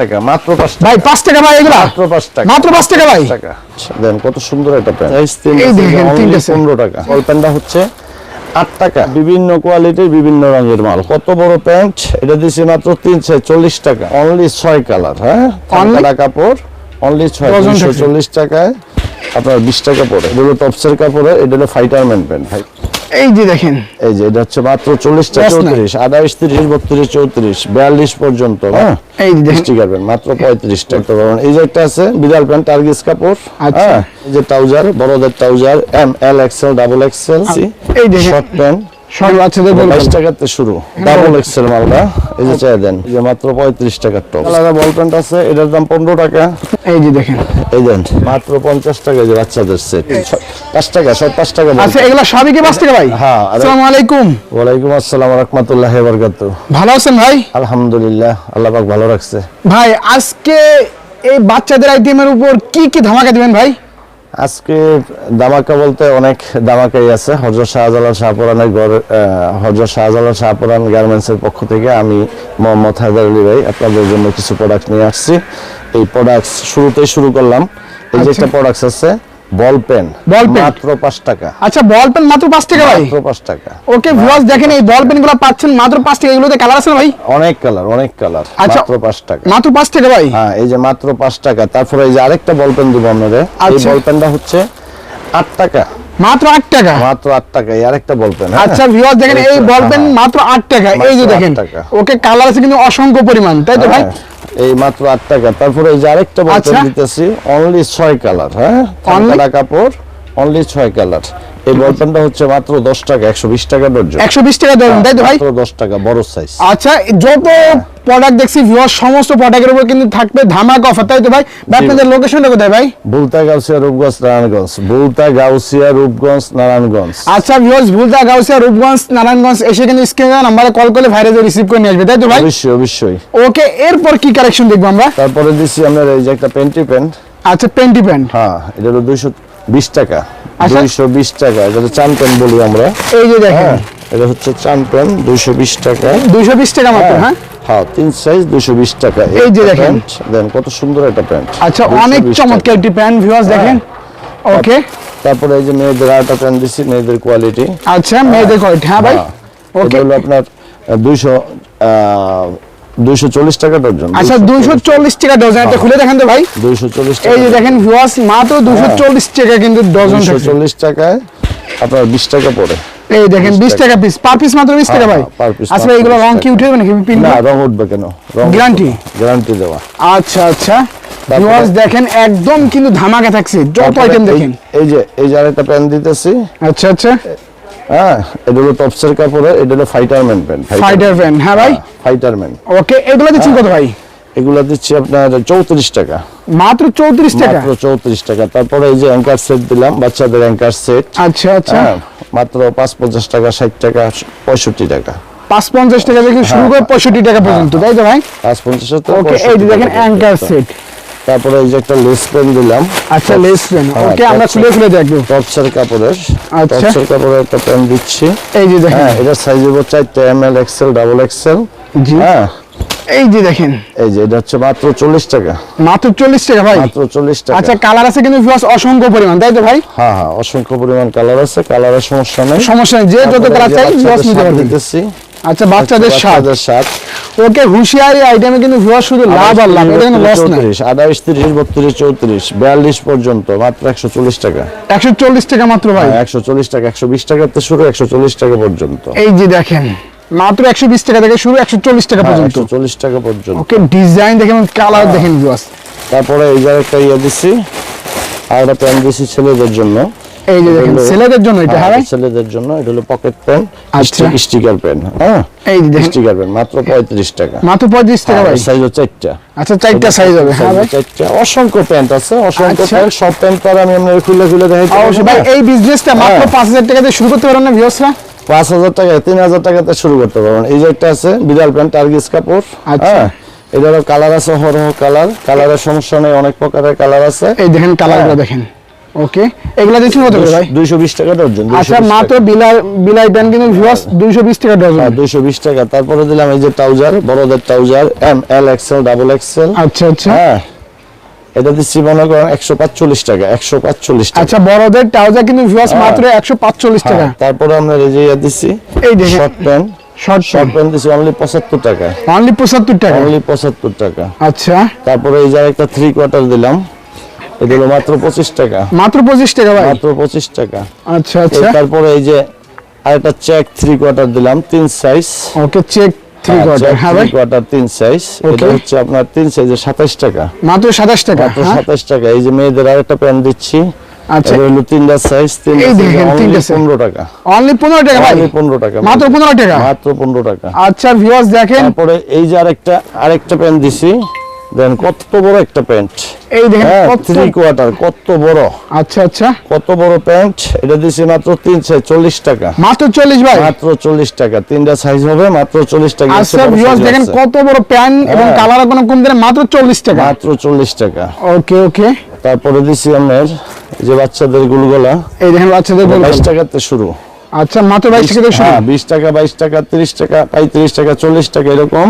টাকা মাত্র টাকা। ভাই টাকা ভাই এগুলা? মাত্র টাকা। মাত্র টাকা ভাই? টাকা। দেন কত সুন্দর একটা প্যান্ট। এই দেখেন, টাকা। প্যান্টটা হচ্ছে টাকা। বিভিন্ন কোয়ালিটির বিভিন্ন রঙের মাল। কত বড় প্যান্ট? এটা দিছি মাত্র তিনশো চল্লিশ টাকা। অনলি কালার হ্যাঁ? কাপড় অনলি ছয় Dozen তিনশো টাকা। চল্লিশ টাকায়। আপনার বিশ টাকা পড়ে। এগুলো টপসের কাপড়ে এটা হলো ফাইটারম্যান প্যান্ট ভাই। এই যে দেখেন এই যে এটা হচ্ছে মাত্র চল্লিশ টাকা Yes, না। চৌত্রিশ আঠাইশ তিরিশ বত্রিশ চৌত্রিশ বিয়াল্লিশ পর্যন্ত হ্যাঁ এই যে দেখেন মাত্র পঁয়ত্রিশটা। এই যে একটা আছে বিড়াল প্যান্ট টার্গিস কাপড় আচ্ছা। হ্যাঁ এই যে ট্রাউজার বড়দের trouser M L XL double XL এই যে শর্ট প্যান্ট সব বাচ্চাদের বাইশ টাকাতে শুরু। ডাবল এক্সেল মালটা। এই যে চাই দেন। এই যে মাত্র পঁয়ত্রিশ টাকার টপ। আলাদা বল প্যান্ট আছে এটার দাম পনেরো টাকা। এই যে দেখেন। এই দেন মাত্র পঞ্চাশ টাকা যে বাচ্চাদের সেট পাঁচ টাকা সব পাঁচ টাকা আচ্ছা এগুলা সবই কি পাঁচ টাকা ভাই? হ্যাঁ, আসসালামু আলাইকুম। ওয়ালাইকুম আসসালাম রহমতুল্লাহ বরকাত ভালো আছেন ভাই? আলহামদুলিল্লাহ আল্লাহ পাক ভালো রাখছে। ভাই আজকে এই বাচ্চাদের আইটেমের উপর কি কি ধামাকা দিবেন ভাই? আজকে দামাকা বলতে অনেক দামাকাই আছে। হজরত শাহজালাল শাহপুরানের গড় হজরত শাহজালাল শাহপুরান গার্মেন্টসের পক্ষ থেকে আমি মোহাম্মদ হায়দার আলী ভাই আপনাদের জন্য কিছু প্রোডাক্ট নিয়ে আসছি। এই প্রোডাক্টস শুরুতেই শুরু করলাম। এই যে আচ্ছা। একটা প্রোডাক্ট আছে বল পেন? মাত্র পাঁচ টাকা। আচ্ছা বল পেন মাত্র পাঁচ টাকা ভাই। মাত্র টাকা। ওকে ভিউয়ার্স দেখেন এই বল পেনগুলো পাচ্ছেন মাত্র পাঁচ টাকা। এগুলোতে কালার আছে না ভাই? অনেক কালার অনেক কালার আচ্ছা। মাত্র পাঁচ টাকা। মাত্র পাঁচ টাকা ভাই। হ্যাঁ এই যে মাত্র পাঁচ টাকা। তারপরে এই যে আরেকটা বল পেন দিব আপনাদের। এই আচ্ছা। বল পেনটা হচ্ছে আট টাকা। মাত্র আট টাকা মাত্র আট টাকা এই আরেকটা বলবেন আচ্ছা ভিউয়ার দেখেন এই বলবেন মাত্র আট টাকা এই যে দেখেন টাকা। ওকে কালার আছে কিন্তু অসংখ্য পরিমাণ তাই তো ভাই এই মাত্র আট টাকা তারপরে এই যে আরেকটা আচ্ছা। দিতেছি অনলি ছয় কালার হ্যাঁ Only? কাপড় অনলি ছয় কালার। এই বল পেনটা হচ্ছে মাত্র দশ টাকা একশো বিশ টাকা ডর্জন একশো বিশ টাকা ধরুন তাই তো ভাই? দশ টাকা বড় সাইজ আচ্ছা যত প্রোডাক্ট দেখছি ভিউয়ার্স সমস্ত প্রোডাক্টের উপর কিন্তু থাকবে ধামাক অফার তাই তো ভাই? আপনাদের লোকেশনটা কোথায় ভাই? বুলতা গাউসিয়া রূপগঞ্জ নারায়ণগঞ্জ। বুলতা গাউসিয়া রূপগঞ্জ নারায়ণগঞ্জ। আচ্ছা ভিউয়ার্স ভুলতা গাউসিয়া রূপগঞ্জ নারায়ণগঞ্জ এসে কিন্তু স্ক্রিনে নাম্বারে কল করলে ভাইরাজে রিসিভ করে নিয়ে আসবে তাই তো ভাই? অবশ্যই অবশ্যই। ওকে এরপর কি কালেকশন দেখব আমরা? তারপরে দিচ্ছি আমরা এই যে একটা পেন্টি প্যান্ট। আচ্ছা পেন্টি প্যান্ট। হ্যাঁ এটা হলো দুইশো বিশ টাকা আচ্ছা। দুইশো বিশ টাকা এটা প্যান্ট বলি আমরা। এই যে দেখেন। হ্যাঁ এটা হচ্ছে চান প্যান্ট দুইশো বিশ টাকা। দুইশো বিশ টাকা মাত্র হ্যাঁ হ্যাঁ? তিন সাইজ দুইশো বিশ টাকা। এই যে দেখেন। দেন কত সুন্দর একটা প্যান্ট। আচ্ছা অনেক চমৎকার একটি প্যান্ট ভিউয়ার্স দেখেন। ওকে তারপরে এই যে মেয়েদের আরেকটা প্যান্ট দিচ্ছি মেয়েদের কোয়ালিটি আচ্ছা মেয়েদের কোয়ালিটি হ্যাঁ ভাই। ওকে হলো আপনার দুইশো দুইশো চল্লিশ টাকা ডজন আচ্ছা দুইশো চল্লিশ টাকা। ডজন এটা খুলে দেখেন তো ভাই। দুইশো চল্লিশ এই যে দেখেন ভিউয়ার্স মাত্র দুশো চল্লিশ টাকা কিন্তু ডজন দুইশো থাকছে চল্লিশ টাকায় আপনার বিশ টাকা পড়ে। এই দেখেন 20 বিশ টাকা পিস পার পিস মাত্র বিশ টাকা হ্যাঁ, ভাই। হ্যাঁ, আচ্ছা এগুলো রং কি টাকা। উঠে যাবে নাকি? পিন না রং উঠবে কেন? Guarantee? গ্যারান্টি দেওয়া। আচ্ছা আচ্ছা। ভিউয়ার্স দেখেন একদম কিন্তু ধামাকা থাকছে। যত আইটেম দেখেন। এই যে এই যে আরেকটা প্যান্ট দিতেছি। আচ্ছা আচ্ছা। হ্যাঁ এটা হলো টপসের কাপড়ে এটা হলো ফাইটারম্যান প্যান্ট ফাইটার প্যান্ট হ্যাঁ ভাই? ফাইটারম্যান ওকে এগুলো দিচ্ছেন কত ভাই? এগুলো দিচ্ছি আপনার চৌত্রিশ টাকা। মাত্র চৌত্রিশ টাকা? মাত্র চৌত্রিশ টাকা। তারপরে এই যে অ্যাঙ্কার সেট দিলাম বাচ্চাদের অ্যাঙ্কার সেট আচ্ছা আচ্ছা। হ্যাঁ মাত্র পাঁচ পঞ্চাশ টাকা ষাট টাকা পঁয়ষট্টি টাকা। পাঁচ পঞ্চাশ টাকা থেকে শুরু করে পঁয়ষট্টি টাকা পর্যন্ত তাই তো ভাই? পাঁচ পঞ্চাশ ওকে এই যে দেখেন অ্যাঙ্কার সেট তারপরে এই যে একটা লেস পেন দিলাম। আচ্ছা লেস পেন ওকে আমরা খুলে খুলে দেখব। টপসের কাপড়ের। আচ্ছা। টপসের কাপড়ের একটা প্যান্ট দিচ্ছি। এই যে দেখেন। হ্যাঁ এটা সাইজ হব চারটে M L XL double XL জি। হ্যাঁ। এই যে দেখেন। এই যে এটা হচ্ছে মাত্র চল্লিশ টাকা। মাত্র চল্লিশ টাকা ভাই। মাত্র চল্লিশ টাকা। আচ্ছা কালার আছে কিন্তু ভিউয়ার্স অসংখ্য পরিমাণ তাই তো ভাই? হ্যাঁ হ্যাঁ অসংখ্য পরিমাণ কালার আছে কালারের সমস্যা নেই। সমস্যা নেই যে যত কালার চাই ভিউয়ার্স নিতে পারবেন আচ্ছা বাচ্চাদের স্বাদ বাচ্চাদের শার্ট ওকে হুঁশিয়ারি আইটেমে কিন্তু ভিউয়ার্স শুধু লাভ আর লাভ এটা কিন্তু লস না চৌত্রিশ আঠাইশ তিরিশ বত্রিশ চৌত্রিশ বিয়াল্লিশ পর্যন্ত মাত্র একশো চল্লিশ টাকা। একশো চল্লিশ টাকা মাত্র ভাই। একশো চল্লিশ টাকা একশো বিশ টাকাতে শুরু একশো চল্লিশ টাকা পর্যন্ত। এই যে দেখেন মাত্র একশো বিশ টাকা থেকে শুরু একশো চল্লিশ টাকা পর্যন্ত। একশো চল্লিশ টাকা পর্যন্ত। ওকে ডিজাইন দেখেন কালার দেখেন ভিউয়ার্স তারপরে এই যে একটা ইয়ে দিছি আর একটা প্যান্ট দিছি ছেলেদের জন্য। এই যে দেখেন ছেলেদের জন্য এটা হ্যাঁ, হ্যাঁ ছেলেদের জন্য এটা হলো পকেট আচ্ছা। স্টিকার প্যান্ট হ্যাঁ। এই যে স্টিকার প্যান্ট মাত্র পঁয়ত্রিশ টাকা। মাত্র পঁয়ত্রিশ টাকা ভাই। সাইজ চারটা আচ্ছা সাইজ হবে হ্যাঁ ভাই। চারটা। অসংখ্য প্যান্ট আছে অসংখ্য আচ্ছা। প্যান্ট সব প্যান্ট তো আমি আপনার খুলে খুলে দেখাই অবশ্যই ভাই এই বিজনেসটা মাত্র হ্যাঁ। পাঁচ হাজার টাকা দিয়ে শুরু করতে পারেন না ভিউয়ার্সরা পাঁচ হাজার টাকা তিন হাজার টাকাতে শুরু করতে পারবেন। এই যে একটা আছে বিড়াল প্যান্ট টার্গিস কাপড় আচ্ছা। হ্যাঁ। এটারও কালার আছে হরহ কালার কালারের সমস্যা নেই অনেক প্রকারের কালার আছে। এই দেখেন কালারগুলো হ্যাঁ। দেখেন। ওকে এগুলা দিচ্ছেন কত করে ভাই? দুইশো বিশ টাকা ডজন আচ্ছা মাত্র বিলাই বিলাই প্যান্ট কিন্তু ভিউয়ার্স দুইশো বিশ টাকা ডজন। দুইশো বিশ টাকা। তারপরে দিলাম এই যে ট্রাউজার বড়দের trouser M L XL double XL আচ্ছা আচ্ছা। হ্যাঁ। এটা দিচ্ছি মনে করেন একশো পাঁচচল্লিশ টাকা একশো পাঁচচল্লিশ টাকা। আচ্ছা বড়দের ট্রাউজার কিন্তু ভিউয়ার্স হ্যাঁ। মাত্র একশো পাঁচচল্লিশ টাকা। হ্যাঁ, তারপরে আমরা এই যে ইয়ে দিচ্ছি এই দেখেন। Short pant short short pant দিচ্ছি অনলি পঁচাত্তর টাকা। অনলি পঁচাত্তর টাকা? অনলি পঁচাত্তর টাকা। আচ্ছা। তারপরে এই যে একটা থ্রি কোয়ার্টার দিলাম। এটা হলো মাত্র পঁচিশ টাকা। মাত্র পঁচিশ টাকা ভাই? মাত্র পঁচিশ টাকা। আচ্ছা আচ্ছা। তারপরে এই যে আরেকটা চেক কোয়ার্টার দিলাম তিন সাইজ ওকে চেক কোয়ার্টার হ্যাঁ ভাই? কোয়ার্টার তিন সাইজ এটা হচ্ছে আপনার তিন সাইজে সাতাইশ টাকা। মাত্র সাতাশ টাকা মাত্র হ্যাঁ? সাতাইশ টাকা। এই যে মেয়েদের আরেকটা প্যান্ট দিচ্ছি। আচ্ছা। তিনটা সাইজ তিনটা টাকা। অনলি পনেরো টাকা ভাই? টাকা মাত্র পনেরো টাকা? মাত্র পনেরো টাকা। আচ্ছা ভিউয়ার্স দেখেন। তারপরে এই যে আরেকটা আরেকটা প্যান্ট দিছি। দেন কত বড় একটা প্যান্ট। এই দেখেন হ্যাঁ থ্রি কোয়ার্টার কত বড়। আচ্ছা আচ্ছা। কত বড় প্যান্ট? এটা দিছি মাত্র তিন সাইজ চল্লিশ টাকা। মাত্র চল্লিশ ভাই? মাত্র চল্লিশ টাকা। তিনটা সাইজ হবে মাত্র চল্লিশ টাকা। দেখেন কত বড় প্যান্ট এবং হ্যাঁ। কালার কোনো কম মাত্র চল্লিশ টাকা। মাত্র চল্লিশ টাকা। ওকে ওকে। তারপরে দিছি আপনার যে বাচ্চাদের গুলগোলা। এই দেখেন বাচ্চাদের বাইশ টাকাতে শুরু। আচ্ছা মাত্র বাইশ টাকা হ্যাঁ বিশ টাকা বাইশ টাকা তিরিশ টাকা পঁয়ত্রিশ টাকা চল্লিশ টাকা এরকম।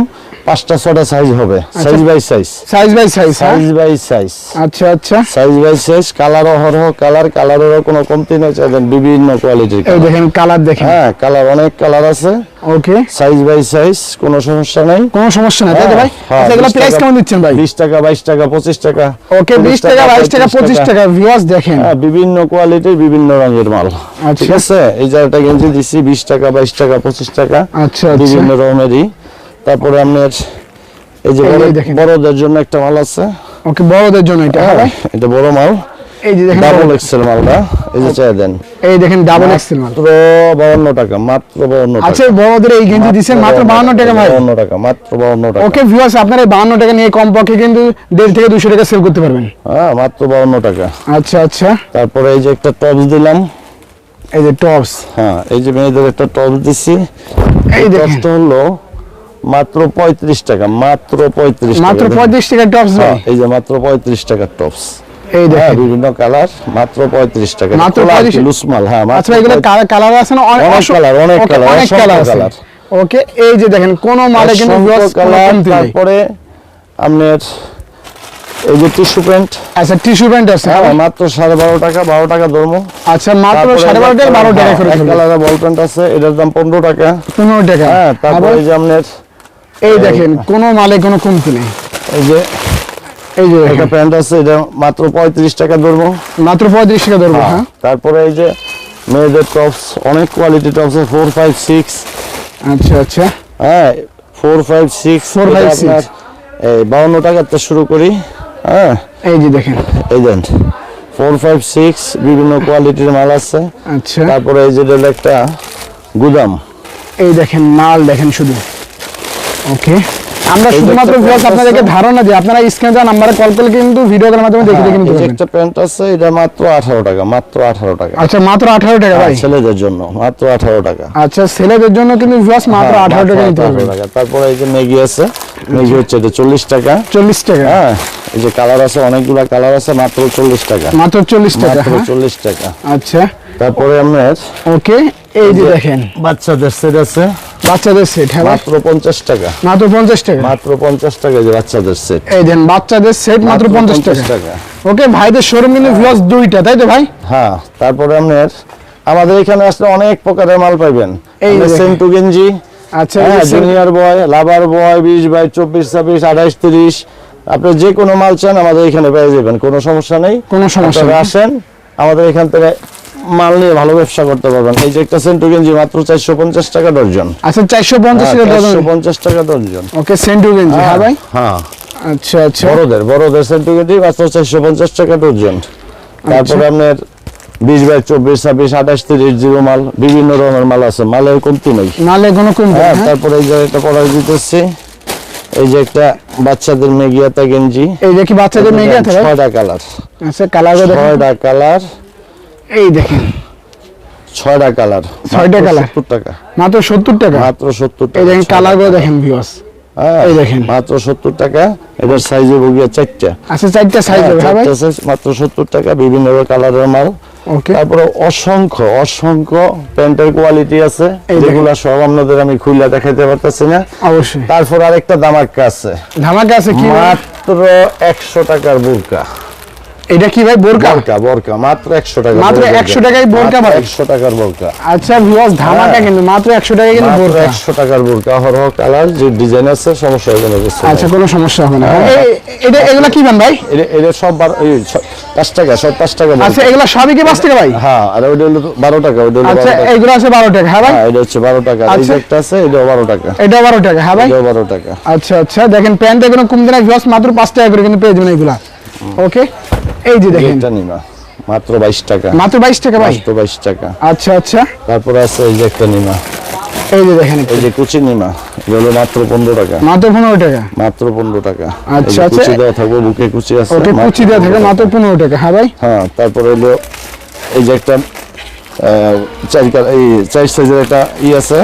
পাঁচটা ছটা সাইজ হবে। Size by size size by size size by size আচ্ছা আচ্ছা। সাইজ বাই সাইজ কালার অহরহ কালার কালারেরও কোনো কমতি নেই। বিভিন্ন কোয়ালিটির এই দেখেন কালার দেখেন। হ্যাঁ কালার অনেক কালার আছে। ওকে সাইজ বাই সাইজ কোনো সমস্যা নাই। কোনো সমস্যা নাই তাই তো ভাই? হ্যাঁ, আচ্ছা এগুলো প্রাইস কেমন দিচ্ছেন ভাই? বিশ টাকা বাইশ টাকা পঁচিশ টাকা। ওকে 20 টাকা 22 টাকা 25 টাকা। ভিউয়ার্স দেখেন। হ্যাঁ বিভিন্ন কোয়ালিটির বিভিন্ন রঙের মাল। আচ্ছা। ঠিক আছে? এই একটা গেঞ্জি দিছি বিশ টাকা বাইশ টাকা পঁচিশ টাকা। আচ্ছা আচ্ছা। বিভিন্ন রকমেরই তারপরে আপনার এই যে। বড়দের জন্য একটা মাল আছে। ওকে বড়দের জন্য এটা হ্যাঁ এটা বড় মাল। এই যে দেখেন ডাবল এক্সেল মালটা। এই যে চাই দেন। এই দেখেন ডাবল এক্সেল মাল। মাত্র বাউন্ন টাকা মাত্র বাউন্ন টাকা। আচ্ছা বড়দের এই গেঞ্জি দিচ্ছেন মাত্র 52 টাকা ভাই। বাউন্ন টাকা মাত্র বাউন্ন টাকা। ওকে ভিউয়ার্স আপনারা এই 52 টাকা নিয়ে কমপক্ষে কিন্তু দেড় থেকে 200 টাকা সেল করতে পারবেন। হ্যাঁ মাত্র বাউন্ন টাকা। আচ্ছা আচ্ছা। তারপরে এই যে একটা টপস দিলাম। এই যে টপস হ্যাঁ এই যে মেয়েদের একটা টপস দিছি। এই দেখেন। টপসটা হলো মাত্র পঁয়ত্রিশ টাকা মাত্র পঁয়ত্রিশ মাত্র 35 টাকা টপস ভাই। এই যে মাত্র পঁয়ত্রিশ টাকার টপস এই হ্যাঁ দেখেন। বিভিন্ন কালার মাত্র টাকা। 35 লুজ হ্যাঁ আচ্ছা এগুলো কালার আছে না? অনেক colour, অনেক Okay, অনেক কালার আছে। ওকে এই যে দেখেন কোন মালে কিন্তু কালার তারপরে আপনার এই যে টিস্যু প্যান্ট আচ্ছা টিস্যু প্যান্ট আছে। হ্যাঁ মাত্র সাড়ে বারো টাকা বারো টাকা ধরবো আচ্ছা মাত্র সাড়ে বারো টাকা বারো টাকা করে বল প্যান্ট আছে এটার দাম পনেরো টাকা। পনেরো টাকা। হ্যাঁ তারপরে যে আপনার এই দেখেন কোন মালে কোনো কমতি নেই। এই যে এই যে একটা প্যান্ট আছে এটা মাত্র পঁয়ত্রিশ টাকা ধরবো। মাত্র পঁয়ত্রিশ টাকা ধরবো হ্যাঁ তারপরে এই যে মেয়েদের টপস অনেক কোয়ালিটি টপস আছে ফোর ফাইভ সিক্স আচ্ছা আচ্ছা। হ্যাঁ ফোর ফাইভ সিক্স 4, 5, 6 এই বাউন্ন টাকাতে শুরু করি হ্যাঁ। এই যে দেখেন। এই দেন ফোর ফাইভ সিক্স বিভিন্ন কোয়ালিটির মাল আছে। আচ্ছা। তারপরে এই যে একটা গুদাম। এই দেখেন মাল দেখেন শুধু। ওকে। আমরা শুধুমাত্র ভিউয়ার্স আপনাদেরকে ধারণা দিই আপনারা স্ক্রিনে দেওয়া নাম্বারে কল করলে কিন্তু ভিডিও কলের মাধ্যমে দেখে দেখে নিতে পারবেন। একটা প্যান্ট আছে এটা মাত্র আঠারো টাকা মাত্র আঠারো টাকা। আচ্ছা মাত্র আঠারো টাকা ভাই। হ্যাঁ, ছেলেদের জন্য মাত্র আঠারো টাকা। আচ্ছা ছেলেদের জন্য কিন্তু মাত্র হ্যাঁ, আঠারো টাকা নিতে পারবেন। তারপরে এই যে ম্যাগি আছে ম্যাগি হচ্ছে এটা চল্লিশ টাকা। চল্লিশ টাকা। হ্যাঁ এই যে কালার আছে অনেকগুলা কালার আছে মাত্র চল্লিশ টাকা। মাত্র চল্লিশ টাকা মাত্র হ্যাঁ? চল্লিশ টাকা। আচ্ছা। তারপরে আপনার ওকে এই যে যে- দেখেন। বাচ্চাদের সেট আছে বাচ্চাদের সেট হ্যাঁ মাত্র পঞ্চাশ টাকা। মাত্র পঞ্চাশ টাকা? মাত্র পঞ্চাশ টাকা যে বাচ্চাদের সেট এই দেন বাচ্চাদের সেট মাত্র পঞ্চাশ টাকা। টাকা। ওকে ভাইদের শোরুম কিন্তু দুইটা তাই তো ভাই? হ্যাঁ তারপরে আপনার আমাদের এখানে আসলে অনেক প্রকারের মাল পাইবেন। এই গেঞ্জি আচ্ছা জুনিয়র বয় লাভার বয় বিশ বাই চব্বিশ ছাব্বিশ আঠাইশ তিরিশ আপনি যে কোনো মাল চান আমাদের এখানে পেয়ে যাবেন কোনো সমস্যা নেই। কোনো সমস্যা নেই। আসেন আমাদের এখান থেকে মাল নিয়ে ভালো ব্যবসা করতে পারবেন। এই যে একটা সেন্টু গেঞ্জি মাত্র চারশো পঞ্চাশ টাকা ডর্জন আচ্ছা চারশো পঞ্চাশ টাকা চারশো পঞ্চাশ টাকা ডর্জন ওকে সেন্টু গেঞ্জি হ্যাঁ ভাই? হ্যাঁ আচ্ছা আচ্ছা। বড়দের বড়দের সেন্টু গেঞ্জি মাত্র চারশো পঞ্চাশ টাকা ডর্জন তারপরে আপনার বিশ বাই চব্বিশ ছাব্বিশ আঠাশ তিরিশ জিরো মাল বিভিন্ন রকমের মাল আছে। মালের কমতি নেই। নালে কোনো কমতি হ্যাঁ হ্যাঁ? তারপরে এই যে একটা পড়ার দিতেছি। এই যে একটা বাচ্চাদের মেগিয়াতা গেঞ্জি এই দেখি বাচ্চাদের মেয়ে আছে ভাই? ছয়টা কালার। আচ্ছা কালার ছয়টা কালার। এই দেখেন। ছয়টা কালার। ছয়টা colour? সত্তর টাকা। মাত্র সত্তর টাকা? মাত্র সত্তর এই টাকা দেখেন কালার। ভিউয়ার্স হ্যাঁ এই দেখেন। মাত্র সত্তর টাকা এটার সাইজ হবে গিয়ে চারটা। আচ্ছা চারটা সাইজ হ্যাঁ, হবে হ্যাঁ চারটা size মাত্র সত্তর টাকা বিভিন্ন কালারের মাল। তারপরে অসংখ্য অসংখ্য প্যান্টের কোয়ালিটি আছে। যেগুলো সব আপনাদের আমি খুলে দেখাইতে পারতেছি না। অবশ্যই। তারপর আরেকটা দামাক্কা আছে। ধামাকা আছে কি মাত্র একশো টাকার বোরকা। এটা কি ভাই বোরকা? বোরকা বোরকা মাত্র একশো টাকা মাত্র 100 টাকায় বোরকা ভাই? একশো টাকার বোরকা। আচ্ছা ভিউয়ার্স ধামাকা হ্যাঁ। কিন্তু মাত্র 100 টাকা কিন্তু বোরকা। একশো টাকার বোরকা হর কালার যে ডিজাইন আছে সমস্যা হবে না আচ্ছা কোনো সমস্যা হবে না। হ্যাঁ। এটা এগুলা কি বান ভাই? এটা- এটা সব বারো- এই ছ- পাঁচ টাকা সব পাঁচ টাকা আচ্ছা এগুলা সবই কি পাঁচ টাকা ভাই? হ্যাঁ আর ওইটা হলো তো বারো টাকা ওইটা হলো আচ্ছা এইগুলো আছে বারো টাকা হ্যাঁ ভাই? হ্যাঁ এটা হচ্ছে বারো টাকা এই আচ্ছা। একটা আছে এটাও বারো টাকা। এটাও বারো টাকা হ্যাঁ ভাই? এটাও বারো টাকা। আচ্ছা আচ্ছা দেখেন প্যান্ট এগুলো কম দিন ভিউয়ার্স মাত্র পাঁচ টাকা করে কিন্তু পেয়ে যাবেন এগুলা। ওকে এই যে দেখেন। এটা নিমা মাত্র বাইশ টাকা। মাত্র বাইশ টাকা ভাই? মাত্র বাইশ টাকা। আচ্ছা আচ্ছা। তারপরে আছে এই যে একটা নিমা এই যে দেখেন এই যে কুচি নিমা এগুলো মাত্র পনেরো টাকা। মাত্র পনেরো টাকা? মাত্র পনেরো টাকা। আচ্ছা, আচ্ছা। কুচি দেওয়া থাকবে বুকে কুচি আছে। ওকে কুচি দেওয়া থাকে মাত্র পনেরো টাকা। হ্যাঁ ভাই? হ্যাঁ তারপর হলো এই যে একটা চার সাইজের একটা ই আছে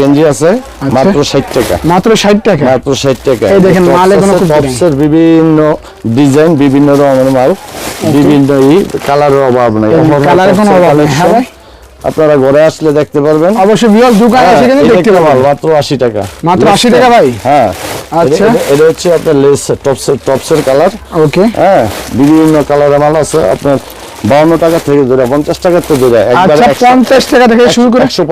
গেঞ্জি আছে মাত্র ষাট টাকা। মাত্র ষাট টাকা? মাত্র ষাট টাকা। এই দেখেন, মালে কোনো আছে, টপসের বিভিন্ন ডিজাইন বিভিন্ন রকমের মাল বিভিন্ন ই কালারের অভাব নেই। কালারের কোনো অভাব নেই, হ্যাঁ আপনারা ঘরে আসলে দেখতে পারবেন। অবশ্যই ভিউয়ার্স দোকানে এসে কিন্তু দেখতে পাবেন মাত্র আশি টাকা। মাত্র লেসটা। 80 টাকা ভাই? হ্যাঁ। আচ্ছা। এটা হচ্ছে আপনার লেস টপসের টপসের কালার ওকে। হ্যাঁ বিভিন্ন কালারের মাল আছে। আপনার বাউন্ন টাকা থেকে ধরে পঞ্চাশ টাকা থেকে আচ্ছা পঞ্চাশ টাকা থেকে শুরু করে একশো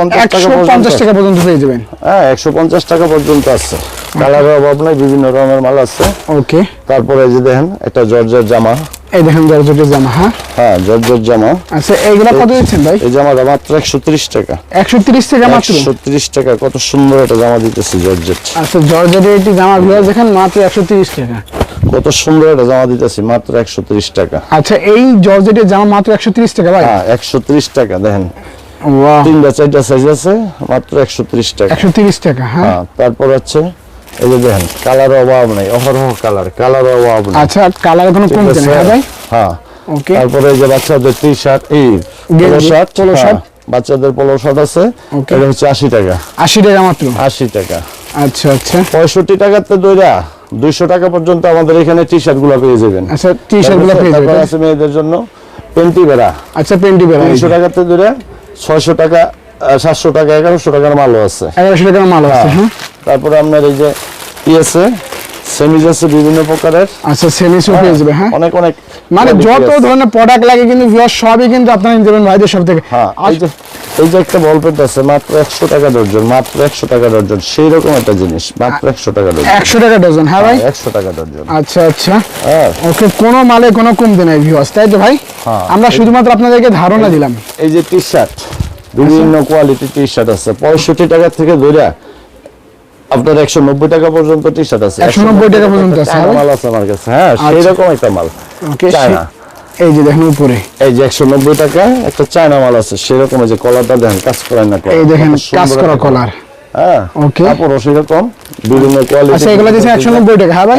পঞ্চাশ টাকা পর্যন্ত পেয়ে যাবেন। হ্যাঁ একশো পঞ্চাশ টাকা পর্যন্ত আছে। কালারের অভাব নাই বিভিন্ন রকমের মাল আছে। ওকে। তারপরে যে দেখেন একটা জর্জের জামা। এই দেখেন জর্জেটের জামা হ্যাঁ? হ্যাঁ জর্জের জামা। আচ্ছা এইগুলা কত দিচ্ছেন ভাই? এই জামাটা মাত্র একশো ত্রিশ টাকা। একশো তিরিশ টাকা মাত্র? একশো ত্রিশ টাকা কত সুন্দর একটা জামা দিতেছি জর্জেট আচ্ছা জর্জেটের একটি জামা দেখেন মাত্র একশো তিরিশ টাকা। কত সুন্দর একটা জামা দিতেছি মাত্র একশো ত্রিশ টাকা। আচ্ছা এই জর্জেটের জামা মাত্র একশো তিরিশ টাকা ভাই? হ্যাঁ একশো টাকা দেখেন। তিনটা চারটা সাইজ আছে মাত্র একশো ত্রিশ টাকা। একশো টাকা হ্যাঁ? হ্যাঁ তারপর হচ্ছে এই যে দেখেন কালার অভাব নেই অহরহ কালার কালার অভাব নেই। আচ্ছা কালার হ্যাঁ ভাই? হ্যাঁ। ওকে। তারপরে এই যে বাচ্চাদের টি শার্ট এই শার্ট হ্যাঁ, শার্ট। বাচ্চাদের পোলো শার্ট আছে এটা হচ্ছে আশি টাকা। আশি টাকা মাত্র? আশি টাকা। আচ্ছা আচ্ছা। পঁয়ষট্টি টাকাতে দইরা। দুইশো টাকা পর্যন্ত আমাদের এখানে টি শার্টগুলো পেয়ে যাবেন। আচ্ছা টি শার্টগুলো পেয়ে যাবেন। আছে মেয়েদের জন্য পেন্টি বেড়া। আচ্ছা পেন্টি বেড়া। দুইশো টাকাতে ধরে ছয়শো টাকা সাতশো টাকা এগারোশো টাকার মালও আছে। এগারোশো টাকার মাল আছে হ্যাঁ। তারপরে আপনার এই যে ই আছে সেমিজ আছে বিভিন্ন প্রকারের। আচ্ছা সেমিসও পেয়ে যাবে হ্যাঁ? অনেক অনেক মানে যত ধরনের প্রোডাক্ট লাগে কিন্তু ভিউয়ার সবই কিন্তু আপনারা নিতে পারেন ভাইদের সব থেকে। হ্যাঁ এই যে একটা বল পেট আছে মাত্র একশো টাকা ডর্জন মাত্র একশো টাকা ডর্জন সেই রকম একটা জিনিস মাত্র টাকা টাকা ডজন হ্যাঁ ভাই? একশো টাকা ডর্জন আচ্ছা আচ্ছা। হ্যাঁ। ওকে কোনো মালে কোনো কমতে নাই ভিউয়ার্স তাই তো ভাই? হ্যাঁ। আমরা শুধুমাত্র আপনাদেরকে ধারণা দিলাম। এই যে টি শার্ট বিভিন্ন কোয়ালিটি টি শার্ট আছে পঁয়ষট্টি টাকা থেকে ধরে আপনার একশো নব্বই টাকা পর্যন্ত টি শার্ট আছে 190 টাকা পর্যন্ত আছে? মাল আছে আমার কাছে। হ্যাঁ সেই আচ্ছা। রকম একটা মাল। Okay China. এই যে দেখেন উপরে। এই যে একশো নব্বই টাকা একটা চায়না মাল আছে সেরকম যে কলারটা দেখেন কাজ করেন না এই দেখেন কাজ করা কলার। হ্যাঁ. কাপড়ও সেরকম বিভিন্ন কোয়ালিটি আচ্ছা এগুলো টাকা হ্যাঁ ভাই?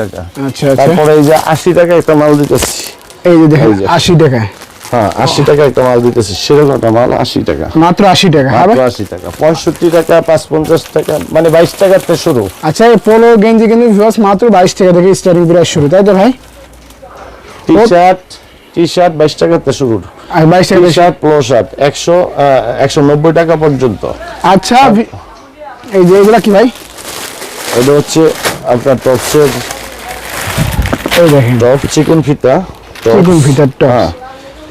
টাকা। আচ্ছা আচ্ছা। তারপরে এই যে আশি টাকা একটা মাল দিতেছি। এই যে দেখেন এই যে। আশি টাকা হ্যাঁ আশি টাকা একটা মাল দিতেছি সেরকম একটা মাল আশি টাকা। মাত্র আশি টাকা মাত্র আশি টাকা পঁয়ষট্টি টাকা পাঁচ পঞ্চাশ টাকা মানে বাইশ টাকার থেকে শুরু। আচ্ছা এই পোলো গেঞ্জি কিন্তু মাত্র বাইশ টাকা থেকে স্টার্টিং প্রাইস শুরু তাই তো ভাই? টি শার্ট টি শার্ট বাইশ টাকার থেকে শুরু। আর বাইশ টাকা শার্ট প্লো শার্ট একশো একশো নব্বই টাকা পর্যন্ত। আচ্ছা এই যে এগুলা কি ভাই? এটা হচ্ছে আপনার টপসের এই দেখেন। টপ চিকেন ফিতা। চিকন ফিটার টপ হ্যাঁ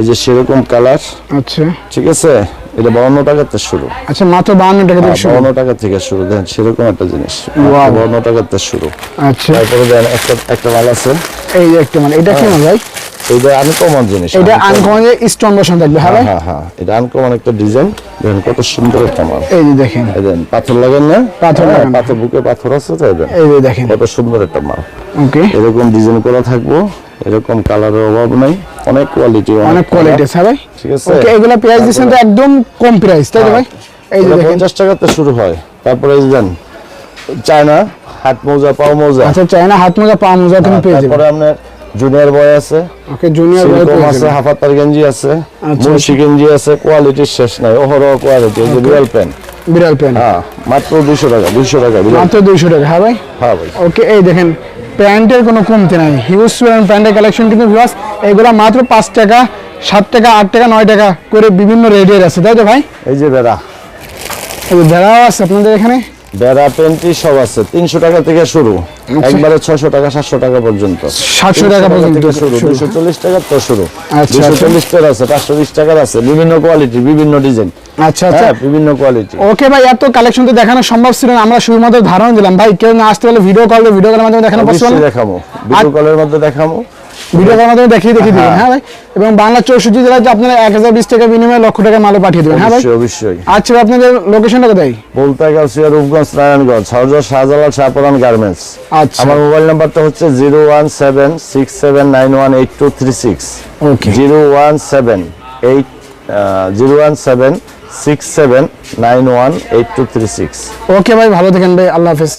এই যে সেরকম কালার। আচ্ছা। ঠিক আছে? এটা বাউন্ন থেকে শুরু। আচ্ছা মাত্র বাহান্ন টাকা থেকে শুরু। বাউন্ন টাকা থেকে শুরু। দেন সেরকম একটা জিনিস. বাউন্ন থেকে শুরু। আচ্ছা। তারপরে দেন একটা একটা মাল আছে। এই যে একটা মানে এটা কি মাল ভাই? এইটা আনকমন জিনিস। এটা। আনকমন স্টোন বসানো থাকবে হ্যাঁ হ্যাঁ হ্যাঁ। এটা আনকমন একটা ডিজাইন দেখেন কত সুন্দর একটা মাল। এই যে দেখেন। এই দেন পাথর লাগান না? পাথর হ্যাঁ, লাগানো। পাথর বুকে পাথর আছে তো এই দেন এই যে দেখেন। কত সুন্দর একটা মাল। ওকে এরকম ডিজাইন করা থাকব। এরকম কালারের অভাব নাই। অনেক কোয়ালিটি অনেক কোয়ালিটি আছে হ্যাঁ ভাই। ঠিক আছে। ওকে এগুলা প্রাইস দিচ্ছেন তো একদম কম প্রাইস তাই তো ভাই? এই যে এটা দেখেন। পঞ্চাশ টাকাতে শুরু হয়। তারপরে এই দেন চায়না হাত মোজা পাও মোজা। আচ্ছা চায়না হাত মোজা পা মোজা তুমি পেয়ে যাবেন। তারপরে আপনার জুনিয়র বয় আছে। ওকে জুনিয়র সিলকম আছে হাফাতার গেঞ্জি আছে আচ্ছা, মুন্সি গেঞ্জি আছে কোয়ালিটির শেষ নাই। ওহরহ কোয়ালিটি এই যে রিয়েল পেন বিড়াল প্যান্ট হ্যাঁ মাত্র দুইশো টাকা দুইশো টাকা মাত্র দুইশো টাকা হ্যাঁ ভাই? হ্যাঁ ভাই। ওকে এই দেখেন প্যান্টের কোনো কমতি নাই। হিউজ প্যান্টের কালেকশন কিন্তু ভিউয়ার্স এগুলো মাত্র পাঁচ টাকা সাত টাকা আট টাকা নয় টাকা করে বিভিন্ন রেডিয়ার আছে। তাই তো ভাই? এই যে বেড়া এই যে ভেড়াও আছে আপনাদের এখানে। বেড়া পেন্টি সব আছে। তিনশো টাকা থেকে শুরু। একবারে ছশো টাকা সাতশো টাকা পর্যন্ত। সাতশো টাকা পর্যন্ত শুরু। দুশো চল্লিশ টাকার তো শুরু। আচ্ছা, দুশো আচ্ছা। চল্লিশ টাকার আছে পাঁচশো বিশ টাকার আছে। বিভিন্ন কোয়ালিটি বিভিন্ন ডিজাইন আচ্ছা আচ্ছা। হ্যাঁ বিভিন্ন কোয়ালিটি ওকে ভাই এত কালেকশন তো দেখানো সম্ভব ছিল না। আমরা শুধুমাত্র ধারণা দিলাম। ভাই কেউ না আসতে পারলে ভিডিও কল ভিডিও কলের মাধ্যমে দেখানো পসিবল দেখাবো। ভিডিও কলের মধ্যে দেখাবো। ভিডিও কলের মাধ্যমে দেখিয়ে দেখিয়ে দিবেন। হ্যাঁ। ভাই? এবং বাংলা চৌষট্টি জেলায় যে আপনারা এক হাজার বিশ টাকা বিনিময়ে লক্ষ টাকা মালও পাঠিয়ে দেবেন। হ্যাঁ ভাই? অবশ্যই আচ্ছা আপনাদের লোকেশনটা কোথায়? বলতে গাছিয়া রূপগঞ্জ নারায়ণগঞ্জ হরজর শাহজালাল শাহপুরান গার্মেন্টস আচ্ছা। আমার মোবাইল নাম্বারটা হচ্ছে zero one seven six seven nine one eight two three six. Okay zero one seven eight zero one seven six seven nine one eight two three six. Okay ভাই ভালো থাকেন ভাই আল্লাহ হাফেজ।